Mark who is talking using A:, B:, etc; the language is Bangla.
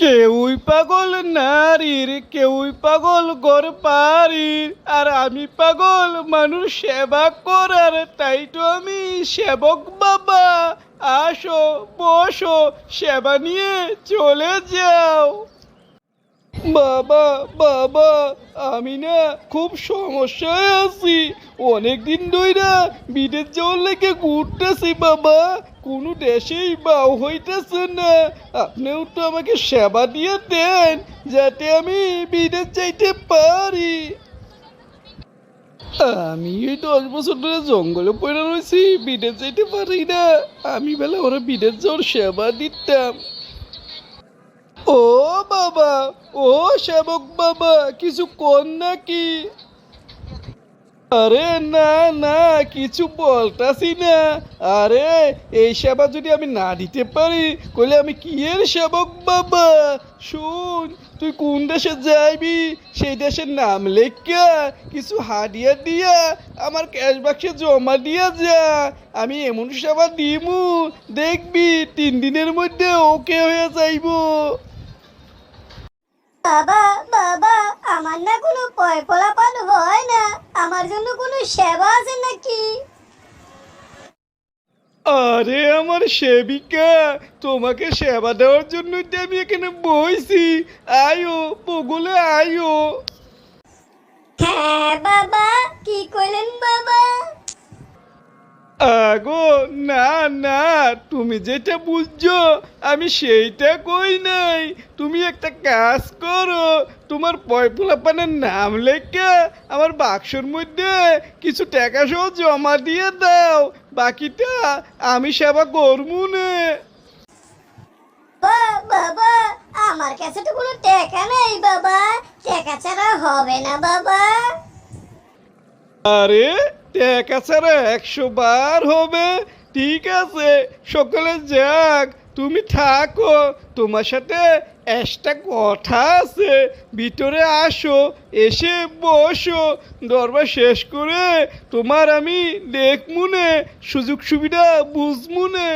A: কেউই পাগল নারীর, কেউই পাগল গড় পারির আর আমি পাগল মানুষ সেবা করার, তাই তো আমি সেবক বাবা। আসো, বসো, সেবা নিয়ে চলে যাও। বাবা বাবা, আমি না খুব সমস্যায় আছি। অনেক দিন ধইরা বিদেশ যাওয়ার লেগে ঘুরতেছি বাবা। কোনো দেশেই বাউ হইতেছে না। আপনিও তো আমাকে সেবা দিয়ে দেন, যাতে আমি বিদেশ যাইতে পারি। আমি এই দশ বছর ধরে জঙ্গলে পড়ে রয়েছি বিদেশ যাইতে পারি না। আমি বেলা ওরা বিদেশ যাওয়ার সেবা দিতাম। ও বাবা সেবক বাবা, কিছু কর নাকি? আরে না না, কিছু বলতাছি না। আরে, এই সেবা যদি আমি না দিতে পারি, কইলে আমি কি এর সেবক বাবা? শুন, তুই কোন দেশে যাইবি? সেই দেশের নাম লেখা কিছু হাদিয়া দিয়া, আমার ক্যাশ বাক্সে জমা দিয়া যা। আমি এমন সেবা দিমু, দেখবি তিন দিনের মধ্যে ওকে হয়ে যাইবো।
B: বাবা বাবা আমার না কোনো পয় ফলাফল হয় না। আমার জন্য কোনো সেবা আছে নাকি?
A: আরে আমার সেবিকা তোমাকে সেবা দেওয়ার জন্য তো আমি এখানে বইছি। আয়ো বগলে আয়ো।
B: হ্যাঁ বাবা কি কইলেন
A: আগো না না তুমি যেটা বুঝছ আমি সেইটা কই নাই। তুমি একটা কাজ করো তোমার পয়পুলাপানের নাম লেখা আমার বাক্সর মধ্যে কিছু টাকা সহ জমা দিয়ে দাও বাকিটা আমি সেবা করব না।
B: বাবা আমার কাছে তো কোনো টাকা নেই বাবা। টাকা ছাড়া হবে না বাবা।
A: আরে টাকা ছাড়া একশো বার হবে। ঠিক আছে, সকলে যাক, তুমি থাকো। তোমার সাথে একটা কথা আছে, ভিতরে আসো, এসে বসো। দরবার শেষ করে তোমার আমি দেখমুনে সুযোগ সুবিধা বুঝমুনে।